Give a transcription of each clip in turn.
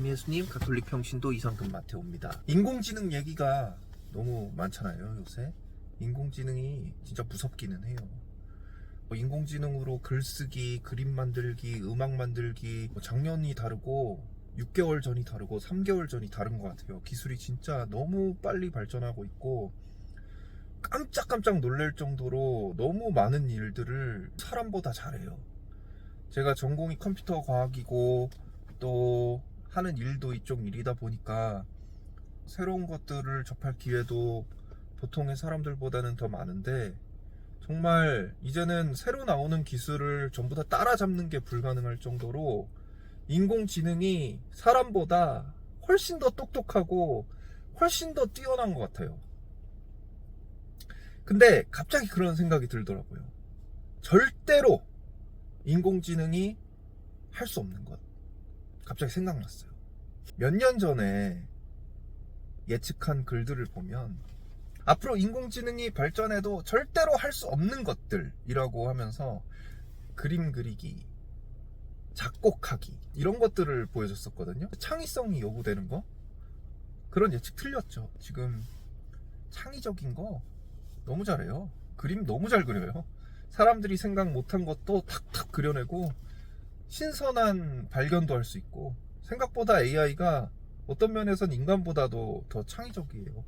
감예수님 가톨릭 평신도 이상금 마테오입니다. 인공지능 얘기가 너무 많잖아요 요새. 인공지능이 진짜 무섭기는 해요. 뭐 인공지능으로 글쓰기, 그림 만들기, 음악 만들기 뭐 작년이 다르고 6개월 전이 다르고 3개월 전이 다른 것 같아요. 기술이 진짜 너무 빨리 발전하고 있고 깜짝깜짝 놀랄 정도로 너무 많은 일들을 사람보다 잘해요. 제가 전공이 컴퓨터 과학이고 또 하는 일도 이쪽 일이다 보니까 새로운 것들을 접할 기회도 보통의 사람들보다는 더 많은데 정말 이제는 새로 나오는 기술을 전부 다 따라잡는 게 불가능할 정도로 인공지능이 사람보다 훨씬 더 똑똑하고 훨씬 더 뛰어난 것 같아요. 근데 갑자기 그런 생각이 들더라고요. 절대로 인공지능이 할 수 없는 것. 갑자기 생각났어요. 몇 년 전에 예측한 글들을 보면 앞으로 인공지능이 발전해도 절대로 할 수 없는 것들이라고 하면서 그림 그리기, 작곡하기 이런 것들을 보여줬었거든요. 창의성이 요구되는 거 그런 예측 틀렸죠. 지금 창의적인 거 너무 잘해요. 그림 너무 잘 그려요. 사람들이 생각 못한 것도 탁탁 그려내고 신선한 발견도 할 수 있고 생각보다 AI가 어떤 면에선 인간보다도 더 창의적이에요.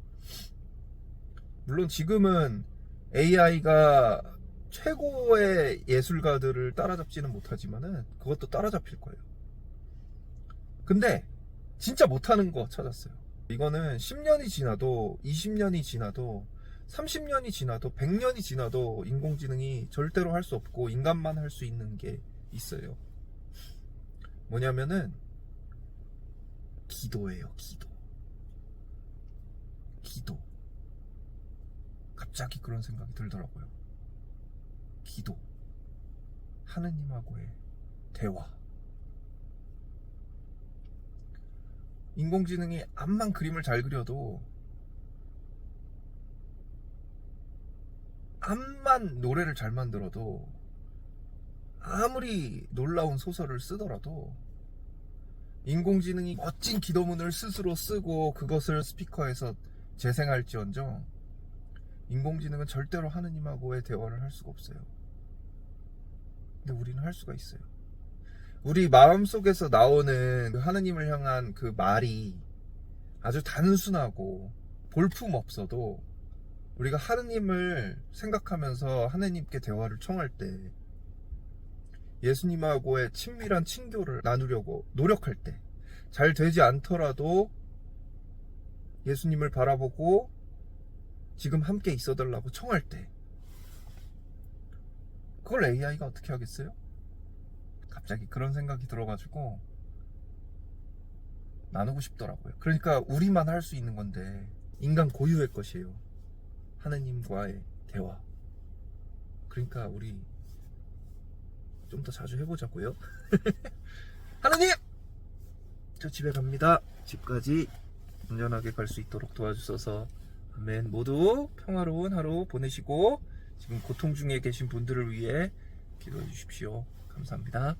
물론 지금은 AI가 최고의 예술가들을 따라잡지는 못하지만은 그것도 따라잡힐 거예요. 근데 진짜 못하는 거 찾았어요. 이거는 10년이 지나도 20년이 지나도 30년이 지나도 100년이 지나도 인공지능이 절대로 할 수 없고 인간만 할 수 있는 게 있어요. 뭐냐면은 기도예요, 기도. 기도. 갑자기 그런 생각이 들더라고요. 기도. 하느님하고의 대화. 인공지능이 암만 그림을 잘 그려도 암만 노래를 잘 만들어도 아무리 놀라운 소설을 쓰더라도 인공지능이 멋진 기도문을 스스로 쓰고 그것을 스피커에서 재생할지언정 인공지능은 절대로 하느님하고의 대화를 할 수가 없어요. 근데 우리는 할 수가 있어요. 우리 마음 속에서 나오는 그 하느님을 향한 그 말이 아주 단순하고 볼품 없어도 우리가 하느님을 생각하면서 하느님께 대화를 청할 때 예수님하고의 친밀한 친교를 나누려고 노력할 때 잘 되지 않더라도 예수님을 바라보고 지금 함께 있어 달라고 청할 때 그걸 AI가 어떻게 하겠어요? 갑자기 그런 생각이 들어가지고 나누고 싶더라고요. 그러니까 우리만 할 수 있는 건데 인간 고유의 것이에요. 하느님과의 대화. 그러니까 우리 좀 더 자주 해보자고요. 하느님! 저 집에 갑니다. 집까지 안전하게 갈 수 있도록 도와주셔서 아멘. 모두 평화로운 하루 보내시고 지금 고통 중에 계신 분들을 위해 기도해 주십시오. 감사합니다.